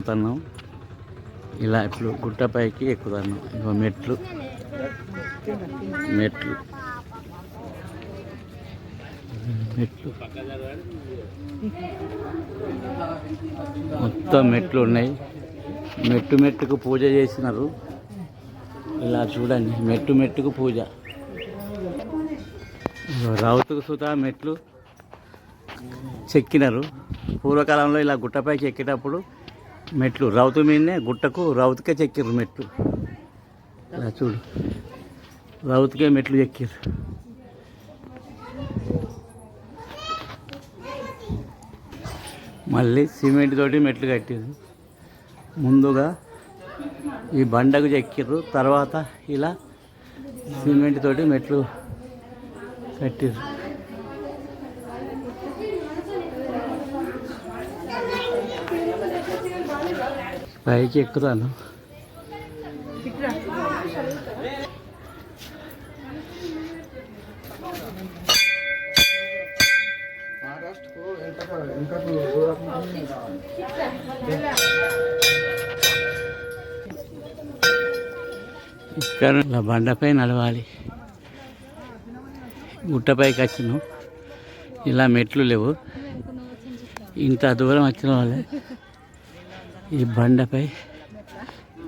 ఎక్కుతున్నాం ఇలా ఇప్పుడు గుట్టపైకి ఎక్కుతున్నాం ఇంకో మెట్లు. మెట్లు. మెట్లు. మొత్తం మెట్లు ఉన్నాయి. మెట్టు మెట్టుకు పూజ చేసినారు. ఇలా చూడండి. మెట్టు మెట్టుకు పూజ. రౌతుకు సుత మెట్లు చెక్కినారు. పూర్వకాలంలో ఇలా గుట్టపైకి ఎక్కేటప్పుడు మెట్లు. రౌతు మీదనే గుట్టకు రౌతుకే చెక్కిర్రు మెట్లు. ఇలా చూడు. రౌతుకే మెట్లు చెక్కిర్రు. మళ్ళీ సిమెంట్ తోటి మెట్లు కట్టిరు ముందుగా ఈ బండకు చెక్కిర్రు. తర్వాత ఇలా సిమెంట్ తోటి మెట్లు కట్టిర్రు. పైకి ఎక్కుతాను. ఇక్కడ ఇలా బండపై నడవాలి. గుట్టపైకి వచ్చినాం. ఇలా మెట్లు లేవు. ఇంత దూరం వచ్చిన వాళ్ళే. ఈ బండపై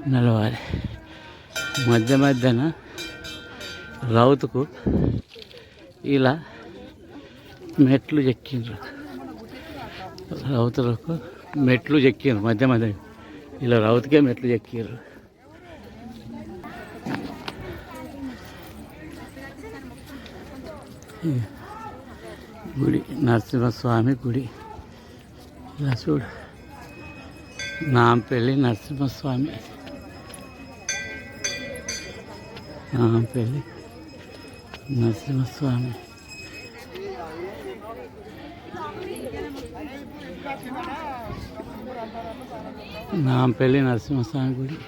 నడవాలి. మధ్య మధ్యన రౌతుకు ఇలా మెట్లు చెక్కిండ్రు. రౌతులకు మెట్లు చెక్కిండ్రు మధ్య మధ్య. ఇలా రౌతుకే మెట్లు ఎక్కిండ్రు గుడి నరసింహస్వామి గుడి. ఇలా చూడు. నాంపల్లి నరసింహస్వామి. నాంపల్లి నరసింహస్వామి. నా పెళ్ళి నరసింహస్వామి గుడి.